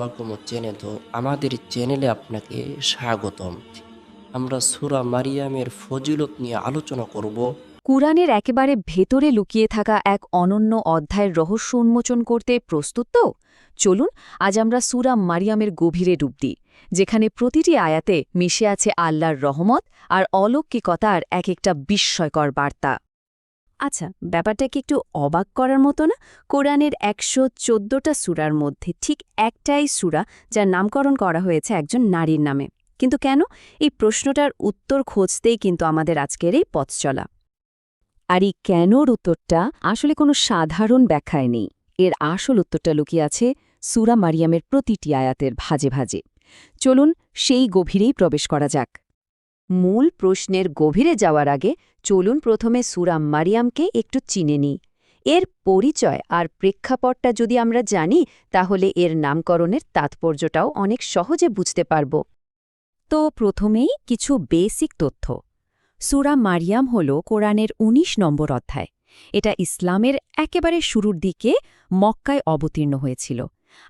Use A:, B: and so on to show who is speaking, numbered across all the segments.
A: Welcome channel আমাদের চ্যানেলে আপনাকে স্বাগতম। আমরা সুরা মারিয়ামের ফজিলত নিয়ে আলোচনা করব।
B: কুরআনের একেবারে ভেতরে লুকিয়ে থাকা এক অনন্য অধ্যায়ের রহস্য উন্মোচন করতে প্রস্তুত তো? চলুন, আজ আমরা সুরা মারিয়ামের গভীরে ডুব দিই, যেখানে প্রতিটি আয়াতে মিশে আছে আল্লাহর রহমত আর অলৌকিকতার এক একটা বিস্ময়কর বার্তা। আচ্ছা ব্যাপারটা কি একটু অবাক করার মতো না? কোরআনের একশো চোদ্দটা সুরার মধ্যে ঠিক একটাই সুরা যার নামকরণ করা হয়েছে একজন নারীর নামে। কিন্তু কেন? এই প্রশ্নটার উত্তর খুঁজতেই কিন্তু আমাদের আজকের এই পথ চলা। আর এই কেনর উত্তরটা আসলে কোনো সাধারণ ব্যাখ্যায় নেই। এর আসল উত্তরটা লুকিয়ে আছে সুরা মারিয়ামের প্রতিটি আয়াতের ভাজে ভাজে। চলুন সেই গভীরেই প্রবেশ করা যাক। মূল প্রশ্নের গভীরে যাওয়ার আগে চলুন প্রথমে সুরাম মারিয়ামকে একটু চিনে নিই। এর পরিচয় আর প্রেক্ষাপটটা যদি আমরা জানি, তাহলে এর নামকরণের তাৎপর্যটাও অনেক সহজে বুঝতে পারব। তো প্রথমেই কিছু বেসিক তথ্য। সুরা মারিয়াম হল কোরআনের ১৯ নম্বর অধ্যায়। এটা ইসলামের একেবারে শুরুর দিকে মক্কায় অবতীর্ণ হয়েছিল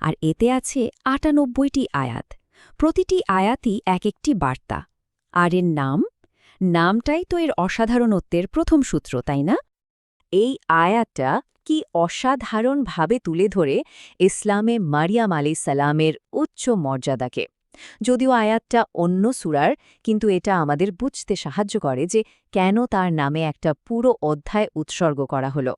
B: আর এতে আছে আটানব্বইটি আয়াত। প্রতিটি আয়াতই এক একটি বার্তা। আর এর নাম? নামটাই তো এর অসাধারণত্বের প্রথম সূত্র, তাই না? এই আয়াতটা কি অসাধারণভাবে তুলে ধরে ইসলামে মারিয়াম আলি সালামের উচ্চ মর্যাদাকে। যদিও আয়াতটা অন্য সুরার, কিন্তু এটা আমাদের বুঝতে সাহায্য করে যে কেন তার নামে একটা পুরো অধ্যায় উৎসর্গ করা হলো।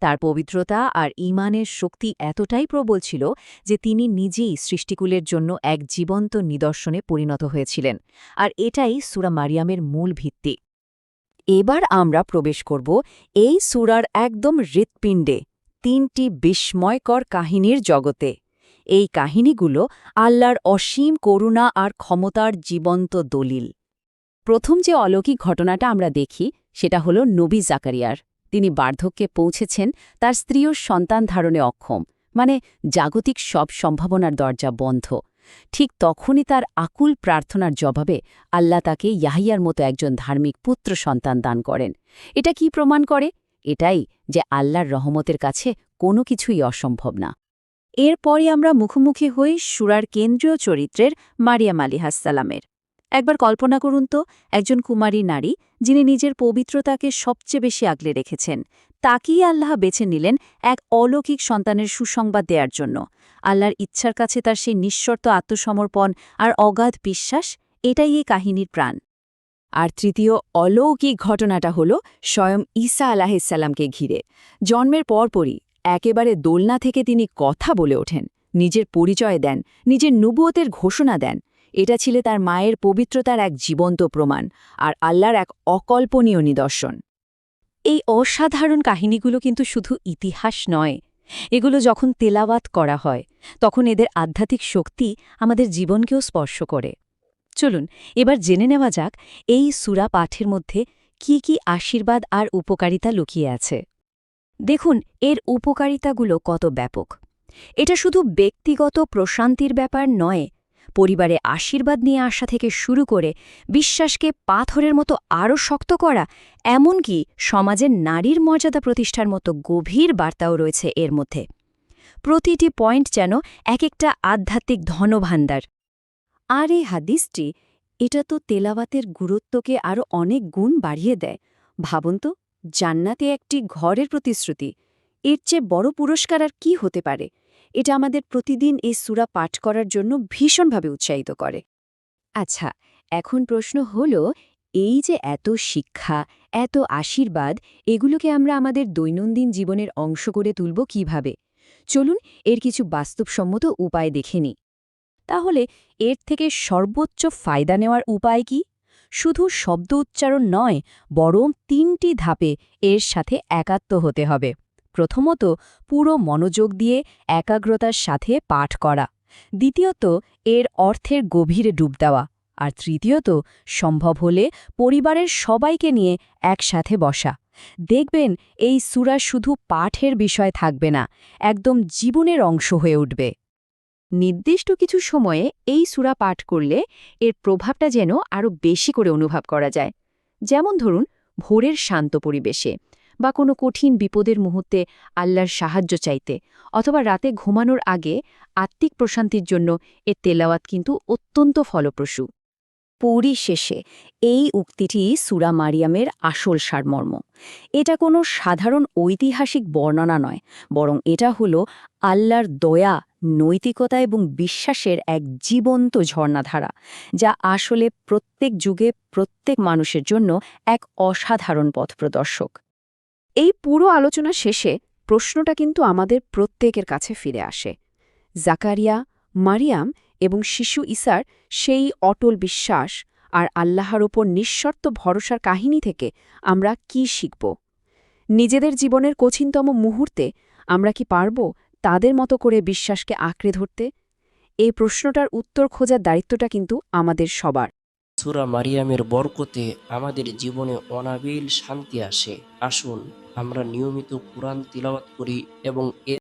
B: তার পবিত্রতা আর ইমানের শক্তি এতটাই প্রবল ছিল যে তিনি নিজেই সৃষ্টিকুলের জন্য এক জীবন্ত নিদর্শনে পরিণত হয়েছিলেন। আর এটাই সুরা মারিয়ামের মূল ভিত্তি। এবার আমরা প্রবেশ করব এই সুরার একদম হৃৎপিণ্ডে, তিনটি বিস্ময়কর কাহিনীর জগতে। এই কাহিনীগুলো আল্লাহর অসীম করুণা আর ক্ষমতার জীবন্ত দলিল। প্রথম যে অলৌকিক ঘটনাটা আমরা দেখি, সেটা হল নবী জাকারিয়ার। তিনি বার্ধক্যে পৌঁছেছেন, তার স্ত্রীও সন্তান ধারণে অক্ষম। মানে জাগতিক সব সম্ভাবনার দরজা বন্ধ। ঠিক তখনই তার আকুল প্রার্থনার জবাবে আল্লাহ তাকে ইয়াহিয়ার মতো একজন ধার্মিক পুত্র সন্তান দান করেন। এটা কি প্রমাণ করে? এটাই যে আল্লাহর রহমতের কাছে কোনো কিছুই অসম্ভব না। এরপরই আমরা মুখোমুখি হই সুরার কেন্দ্রীয় চরিত্রের মারিয়াম আলী হাসালামের। একবার কল্পনা করুন তো, একজন কুমারী নারী, যিনি নিজের পবিত্রতাকে সবচেয়ে বেশি আগলে রেখেছেন, তাকেই আল্লাহ বেছে নিলেন এক অলৌকিক সন্তানের সুসংবাদ দেওয়ার জন্য। আল্লাহর ইচ্ছার কাছে তার সেই নিঃশর্ত আত্মসমর্পণ আর অগাধ বিশ্বাস, এটাই এই কাহিনীর প্রাণ। আর তৃতীয় অলৌকিক ঘটনাটা হল স্বয়ং ঈসা আলাহিসাল্লামকে ঘিরে। জন্মের পরপরই একেবারে দোলনা থেকে তিনি কথা বলে ওঠেন, নিজের পরিচয় দেন, নিজের নুবুয়তের ঘোষণা দেন। এটা ছিল তার মায়ের পবিত্রতার এক জীবন্ত প্রমাণ আর আল্লাহর এক অকল্পনীয় নিদর্শন। এই অসাধারণ কাহিনীগুলো কিন্তু শুধু ইতিহাস নয়। এগুলো যখন তেলাওয়াত করা হয়, তখন এদের আধ্যাত্মিক শক্তি আমাদের জীবনকেও স্পর্শ করে। চলুন, এবার জেনে নেওয়া যাক এই সুরা পাঠের মধ্যে কি কি আশীর্বাদ আর উপকারিতা লুকিয়ে আছে। দেখুন, এর উপকারিতাগুলো কত ব্যাপক। এটা শুধু ব্যক্তিগত প্রশান্তির ব্যাপার নয়, পরিবারে আশীর্বাদ নিয়ে আসা থেকে শুরু করে বিশ্বাসকে পাথরের মতো আরও শক্ত করা, এমনকি সমাজের নারীর মর্যাদা প্রতিষ্ঠার মতো গভীর বার্তাও রয়েছে এর মধ্যে। প্রতিটি পয়েন্ট যেন এক একটা আধ্যাত্মিক ধনভাণ্ডার। আর এই হাদিসটি, এটা তো তেলাওয়াতের গুরুত্বকে আরও অনেক গুণ বাড়িয়ে দেয়। ভাবুন তো। জান্নাতে একটি ঘরের প্রতিশ্রুতি। এর চেয়ে বড় পুরস্কার আর কি হতে পারে? এটা আমাদের প্রতিদিন এই সুরা পাঠ করার জন্য ভীষণভাবে উৎসাহিত করে। আচ্ছা এখন প্রশ্ন হল, এই যে এত শিক্ষা, এত আশীর্বাদ, এগুলোকে আমরা আমাদের দৈনন্দিন জীবনের অংশ করে তুলব কীভাবে? চলুন এর কিছু বাস্তবসম্মত উপায় দেখে নিই। তাহলে এর থেকে সর্বোচ্চ ফায়দা নেওয়ার উপায় কি? শুধু শব্দ উচ্চারণ নয়, বরং তিনটি ধাপে এর সাথে একাত্ম হতে হবে। প্রথমত, পুরো মনোযোগ দিয়ে একাগ্রতার সাথে পাঠ করা। দ্বিতীয়ত, এর অর্থের গভীরে ডুব দেওয়া। আর তৃতীয়ত, সম্ভব হলে পরিবারের সবাইকে নিয়ে একসাথে বসা। দেখবেন, এই সুরা শুধু পাঠের বিষয় থাকবে না, একদম জীবনের অংশ হয়ে উঠবে। নির্দিষ্ট কিছু সময়ে এই সুরা পাঠ করলে এর প্রভাবটা যেন আরও বেশি করে অনুভব করা যায়। যেমন ধরুন, ভোরের শান্ত পরিবেশে বা কোনো কঠিন বিপদের মুহূর্তে আল্লাহর সাহায্য চাইতে অথবা রাতে ঘুমানোর আগে আত্মিক প্রশান্তির জন্য এর তেলাওয়াত কিন্তু অত্যন্ত ফলপ্রসূ। পরিশেষে এই উক্তিটি সুরা মারিয়ামের আসল সারমর্ম। এটা কোনো সাধারণ ঐতিহাসিক বর্ণনা নয়, বরং এটা হল আল্লাহর দয়া, নৈতিকতা এবং বিশ্বাসের এক জীবন্ত ঝর্ণাধারা, যা আসলে প্রত্যেক যুগে প্রত্যেক মানুষের জন্য এক অসাধারণ পথ প্রদর্শক।
C: এই পুরো আলোচনা শেষে প্রশ্নটা কিন্তু আমাদের প্রত্যেকের কাছে ফিরে আসে। জাকারিয়া, মারিয়াম এবং শিশু ইসার সেই অটল বিশ্বাস আর আল্লাহর ওপর নিঃশর্ত ভরসার কাহিনী থেকে আমরা কি শিখব? নিজেদের জীবনের কঠিনতম মুহূর্তে আমরা কি পারব তাদের মতো করে বিশ্বাসকে আঁকড়ে ধরতে? এই প্রশ্নটার উত্তর খোঁজার দায়িত্বটা কিন্তু আমাদের সবার।
A: সুরা মারিয়ামের বরকতে আমাদের জীবনে অনাবিল শান্তি আসে। আসুন আমরা নিয়মিত কোরআন তিলাওয়াত করি এবং